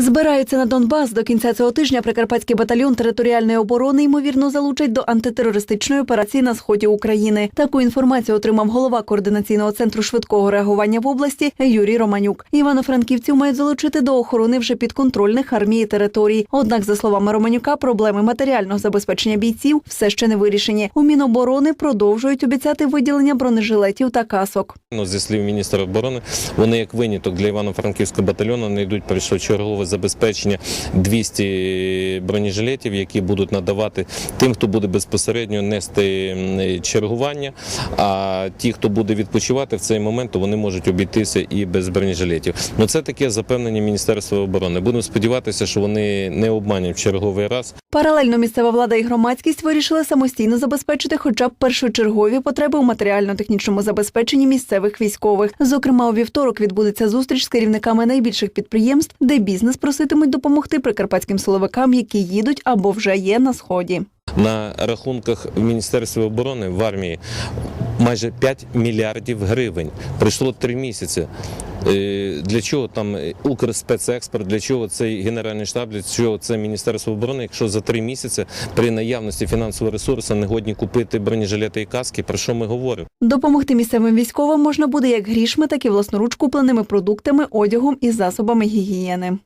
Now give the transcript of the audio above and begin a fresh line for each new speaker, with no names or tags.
Збираються на Донбас. До кінця цього тижня Прикарпатський батальйон територіальної оборони ймовірно залучать до антитерористичної операції на сході України. Таку інформацію отримав голова координаційного центру швидкого реагування в області Юрій Романюк. Івано-франківців мають залучити до охорони вже підконтрольних армії територій. Однак, за словами Романюка, проблеми матеріального забезпечення бійців все ще не вирішені. У Міноборони продовжують обіцяти виділення бронежилетів та касок.
Ну, зі слів міністра оборони, вони як виняток для Івано-Франківського батальйону не знайдуть першочергове забезпечення 200 бронежилетів, які будуть надавати тим, хто буде безпосередньо нести чергування. А ті, хто буде відпочивати в цей момент, то вони можуть обійтися і без бронежилетів. Ну це таке запевнення Міністерства оборони. Будемо сподіватися, що вони не обманять черговий раз.
Паралельно місцева влада і громадськість вирішили самостійно забезпечити хоча б першочергові потреби у матеріально-технічному забезпеченні місцевих військових. Зокрема, у вівторок відбудеться зустріч з керівниками найбільших підприємств, де бізнес проситимуть допомогти прикарпатським силовикам, які їдуть або вже є на сході.
На рахунках Міністерства оборони в армії майже 5 мільярдів гривень. Пройшло три місяці. Е, Для чого там Укрспецекспорт, для чого цей генеральний штаб, для чого це Міністерство оборони, якщо за три місяці при наявності фінансового ресурсу не годні купити бронежилети і каски, про що ми говоримо?
Допомогти місцевим військовим можна буде як грішми, так і власноруч купленими продуктами, одягом і засобами гігієни.